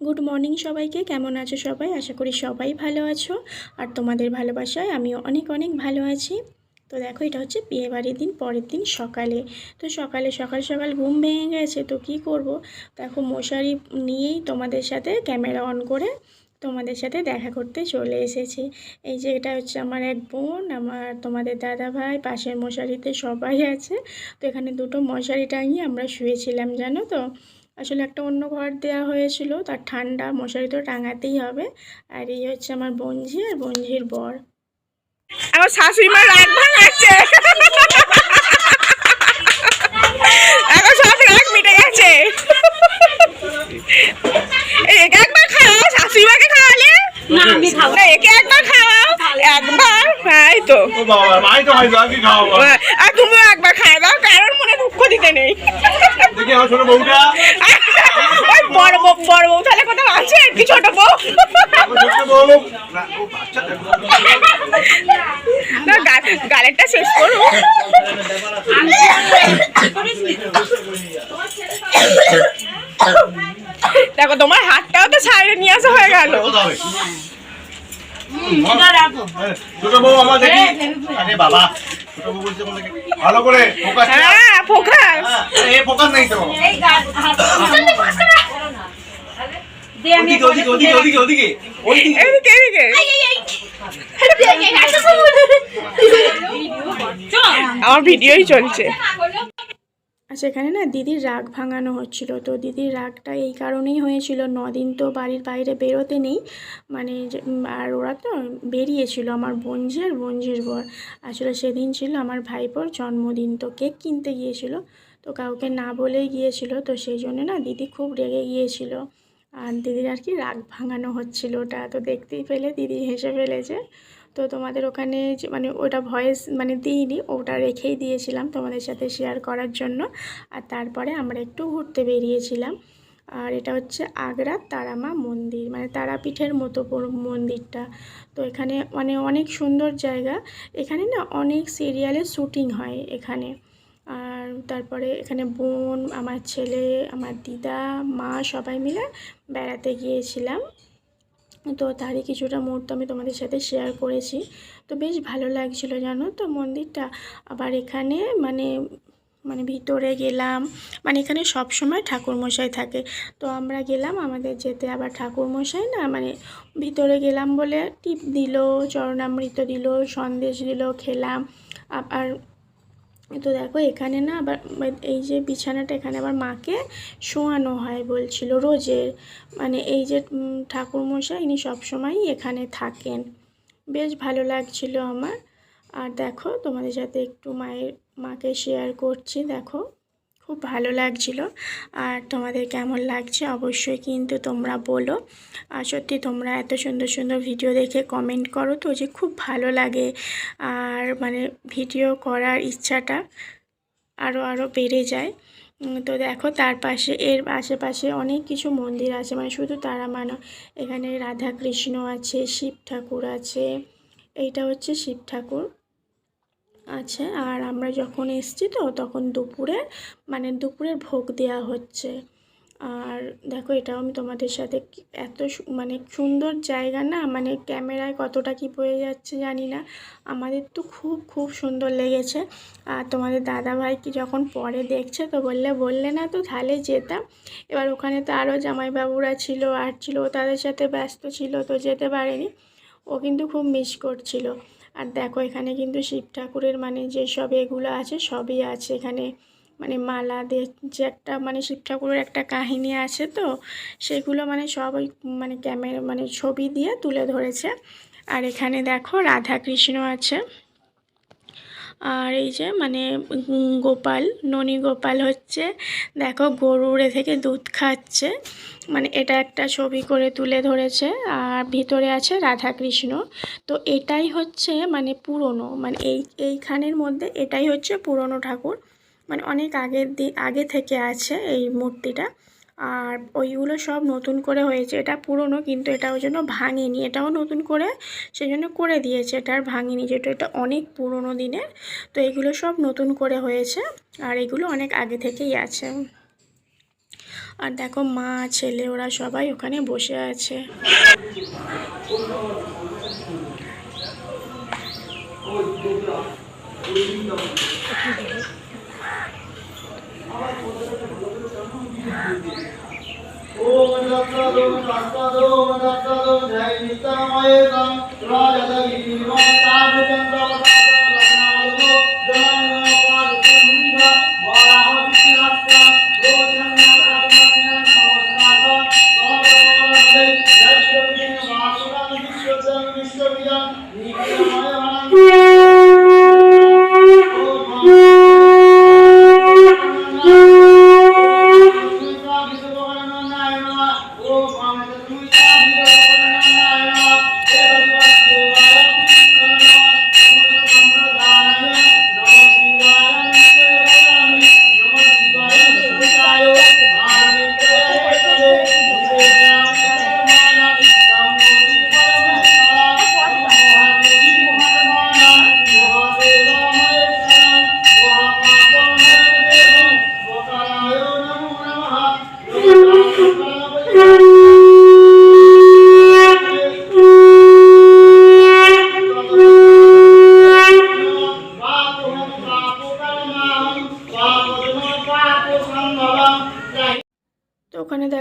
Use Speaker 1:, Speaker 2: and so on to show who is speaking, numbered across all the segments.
Speaker 1: Good morning সবাইকে, কেমন আছো সবাই? আশা করি সবাই ভালো আছো। আর তোমাদের ভালোবাসায় আমিও অনেক অনেক ভালো আছি। তো দেখো, এটা হচ্ছে বিয়েবাড়ির দিন, পরের দিন সকালে। তো সকালে সকাল সকাল ঘুম ভেঙে গেছে, তো কি করব? দেখো, মশারি নিয়েই তোমাদের সাথে ক্যামেরা অন করে তোমাদের সাথে দেখা করতে চলে এসেছি। এই যে, এটা হচ্ছে আমার এক বোন, আমার তোমাদের দাদা ভাই, পাশের মশারিতে সবাই আছে। তো এখানে দুটো মশারি টাঙিয়ে আমরা শুয়েছিলাম, জানো তো? আসলে একটা অন্য ঘর দেওয়া হয়েছিল তার ঠান্ডা মশারি তো টাঙাতেই হবে। আর এই হচ্ছে আমার বঞ্জি আর বঞ্জির বর।
Speaker 2: আমার শাশুড়ি মা রাগ ভাঙাচ্ছে। এখন সব রাগ মিটে গেছে। এই একে একবার খাওয়াও শাশুড়ি মাকে খাওয়ালে?
Speaker 3: না আমি খাব।
Speaker 2: না একে একবার খাওয়াও একবার? হ্যাঁ তো।
Speaker 4: ও বাবা মাই তো হয় কি খাওয়াবো।
Speaker 2: আর তুমিও একবার খাই দাও কারোর মনে দুঃখ দিতে নেই।
Speaker 4: দেখি আমার ছোট বউটা।
Speaker 2: ওই বড় বউ বড় বউ তাহলে কোথাও আছে কি ছোট বউ?
Speaker 4: আমার ছোট বউ। না, দেখো।
Speaker 2: গালেরটা শেষ করো। দেখো তোমার হাতটাও তো ছাড়ে নিয়ে আসা হয়ে গেল।
Speaker 4: হ্যাঁ, ছোট বউ আমার দেখি। আরে বাবা। ভালো করে ফোকাস
Speaker 2: হ্যাঁ ফোকাস
Speaker 4: এ ফোকাস নাই তো
Speaker 3: এই গাছ দে আমি
Speaker 4: ওদিকে ওদিকে ওদিকে ওদিকে ওদিকে
Speaker 2: এদিকে এদিকে আমার ভিডিওই চলছে
Speaker 1: এখানে না দিদির রাগ ভাঙানো হচ্ছিল। তো দিদির রাগটা এই কারণেই হয়েছিল দিন তো বাড়ির বাইরে বেরোতে নেই। মানে আর ওরা তো বেরিয়েছিল, আমার আর বঞ্জির বর। আসলে সেদিন ছিল আমার ভাইপোর জন্মদিন, তো কেক কিনতে গিয়েছিল। তো কাউকে না বলেই গিয়েছিল, তো সেই জন্য না দিদি খুব রেগে গিয়েছিল। আর দিদির আর কি রাগ ভাঙানো হচ্ছিল ওটা, তো দেখতেই পেলে, দিদি হেসে ফেলেছে। তো তোমাদের ওখানে মানে ওটা ভয়েস মানে দিইনি, ওটা রেখেই দিয়েছিলাম তোমাদের সাথে শেয়ার করার জন্য। আর তারপরে আমরা একটু ঘুরতে বেরিয়েছিলাম। আর এটা হচ্ছে আগ্রার তারামা মন্দির মানে তারাপীঠের মতো মন্দিরটা। তো এখানে মানে অনেক সুন্দর জায়গা। এখানে না অনেক সিরিয়ালের শ্যুটিং হয় এখানে। আর তারপরে এখানে বোন, আমার ছেলে, আমার দিদা, মা সবাই মিলে বেড়াতে গিয়েছিলাম। তো তারই কিছুটা মুহূর্ত আমি তোমাদের সাথে শেয়ার করেছি। তো বেশ ভালো লাগছিল জানো তো মন্দিরটা। আবার এখানে মানে মানে ভিতরে গেলাম মানে এখানে সব সময় ঠাকুরমশাই থাকে। তো আমরা গেলাম আমাদের যেতে। আবার ঠাকুরমশাই না মানে ভিতরে গেলাম বলে টিপ দিল, চরণামৃত দিল, সন্দেশ দিল, খেলাম। আবার তো দেখো, এখানে না আবার এই যে বিছানাটা এখানে আবার মাকে শোয়ানো হয় বলছিল রোজের। মানে এই যে ঠাকুরমশাই ইনি সবসময়ই এখানে থাকেন। বেশ ভালো লাগছিল আমার। আর দেখো, তোমাদের সাথে একটু মায়ের, মাকে শেয়ার করছি, দেখো। খুব ভালো লাগছিল। আর তোমাদের কেমন লাগছে অবশ্যই কিন্তু তোমরা বলো। আর সত্যি তোমরা এত সুন্দর সুন্দর ভিডিও দেখে কমেন্ট করো তো যে খুব ভালো লাগে। আর মানে ভিডিও করার ইচ্ছাটা আরও আরও বেড়ে যায়। তো দেখো তার পাশে, এর আশেপাশে অনেক কিছু মন্দির আছে। মানে শুধু তারা মানো। এখানে রাধা কৃষ্ণ আছে, শিব ঠাকুর আছে। এইটা হচ্ছে শিব ঠাকুর। আছে, আর আমরা যখন এসছি তো তখন দুপুরে মানে দুপুরের ভোগ দেওয়া হচ্ছে। আর দেখো এটাও আমি তোমাদের সাথে এত মানে সুন্দর জায়গা না মানে ক্যামেরায় কতটা কি পড়ে যাচ্ছে জানি না। আমাদের তো খুব খুব সুন্দর লেগেছে। আর তোমাদের দাদাভাই কি যখন পরে দেখছে তো বললে বললে না তো তাহলে যেতাম। এবার ওখানে তো আরও জামাইবাবুরা ছিল, আর ছিল, তাদের সাথে ব্যস্ত ছিল, তো যেতে পারেনি। ও কিন্তু খুব মিস করছিল। আর দেখো এখানে কিন্তু শিব ঠাকুরের মানে যে সব এগুলো আছে, সবই আছে এখানে। মানে মালা দিয়ে যে একটা মানে শিব ঠাকুরের একটা কাহিনী আছে তো, সেগুলো মানে সব ওই মানে ক্যামেরা মানে ছবি দিয়ে তুলে ধরেছে। আর এখানে দেখো রাধা কৃষ্ণ আছে। আর এই যে মানে গোপাল, ননী গোপাল হচ্ছে, দেখো গরুরে থেকে দুধ খাচ্ছে। মানে এটা একটা ছবি করে তুলে ধরেছে। আর ভিতরে আছে রাধা কৃষ্ণ তো এটাই হচ্ছে মানে পুরনো মানে এই, এইখানের মধ্যে এটাই হচ্ছে পুরনো ঠাকুর। মানে অনেক আগের দি, আগে থেকে আছে এই মূর্তিটা। আর ওইগুলো সব নতুন করে হয়েছে। এটা পুরনো, কিন্তু এটা ওই জন্য ভাঙেনি। এটাও নতুন করে সেই জন্য করে দিয়েছে। এটা আর ভাঙেনি যেটা এটা অনেক পুরনো দিনের। তো এগুলো সব নতুন করে হয়েছে আর এগুলো অনেক আগে থেকেই আছে। আর দেখো মা, ছেলে, ওরা সবাই ওখানে বসে আছে।
Speaker 4: ఓం దత్తోం దత్తోం దత్తోం జై నిత్యమయేతం
Speaker 1: రాజదీ నివాసాభిచంద్రవతా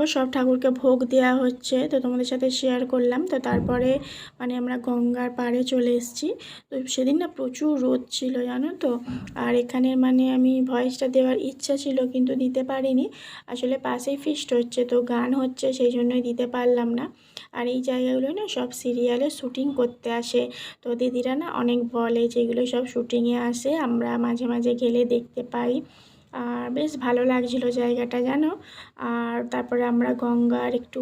Speaker 1: দেখো সব ঠাকুরকে ভোগ দেওয়া হচ্ছে, তো তোমাদের সাথে শেয়ার করলাম। তো তারপরে মানে আমরা গঙ্গার পাড়ে চলে এসেছি। তো সেদিন না প্রচুর রোদ ছিল, জানো তো? আর এখানে মানে আমি ভয়েসটা দেওয়ার ইচ্ছা ছিল, কিন্তু দিতে পারিনি। আসলে পাশেই ফিস্ট হচ্ছে, তো গান হচ্ছে, সেই জন্যই দিতে পারলাম না। আর এই জায়গাগুলো না সব সিরিয়ালে শ্যুটিং করতে আসে। তো দিদিরা না অনেক বলে যেগুলো সব শ্যুটিংয়ে আসে, আমরা মাঝে মাঝে গেলে দেখতে পাই। আর বেশ ভালো লাগছিল জায়গাটা, জানো? আর তারপরে আমরা গঙ্গার একটু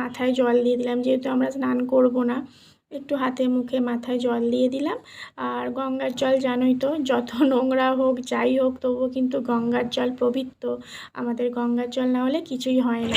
Speaker 1: মাথায় জল দিয়ে দিলাম, যেহেতু আমরা স্নান করব না, একটু হাতে মুখে মাথায় জল দিয়ে দিলাম। আর গঙ্গার জল জানোই তো, যত নোংরা হোক, যাই হোক, তবুও কিন্তু গঙ্গার জল পবিত্র আমাদের গঙ্গার জল না হলে কিছুই হয় না।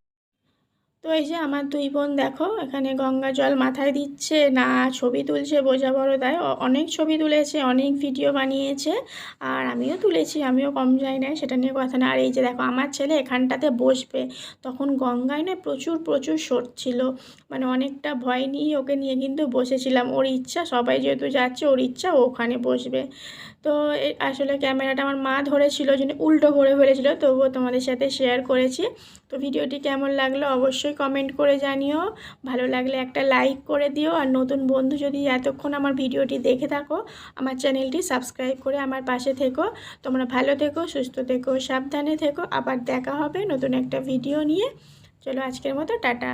Speaker 1: তো এই যে আমার দুই বোন দেখো, এখানে গঙ্গা জল মাথায় দিচ্ছে, না ছবি তুলছে বোঝা বড় তাই। অনেক ছবি তুলেছে, অনেক ভিডিও বানিয়েছে, আর আমিও তুলেছি, আমিও কম যাই না সেটা নিয়ে কথা না। আর এই যে দেখো, আমার ছেলে এখানটাতে বসবে, তখন গঙ্গায় না প্রচুর প্রচুর ছিল। মানে অনেকটা ভয় নিয়ে ওকে নিয়ে কিন্তু বসেছিলাম। ওর ইচ্ছা, সবাই যেহেতু যাচ্ছে, ওর ইচ্ছা ওখানে বসবে। তো আসলে ক্যামেরাটা আমার মা ধরেছিল জন্য উল্টো করে ফেলেছিল, তবুও তোমাদের সাথে শেয়ার করেছি। তো ভিডিওটি কেমন লাগল অবশ্যই কমেন্ট করে জানিও। ভালো লাগলে একটা লাইক করে দিও। আর নতুন বন্ধু যদি এতক্ষণ আমার ভিডিওটি দেখে থাকো, আমার চ্যানেলটি সাবস্ক্রাইব করে আমার পাশে থেকো। তোমরা ভালো থেকো, সুস্থ থেকো, সাবধানে থেকো। আবার দেখা হবে নতুন একটা ভিডিও নিয়ে। চলো আজকের মতো, টাটা।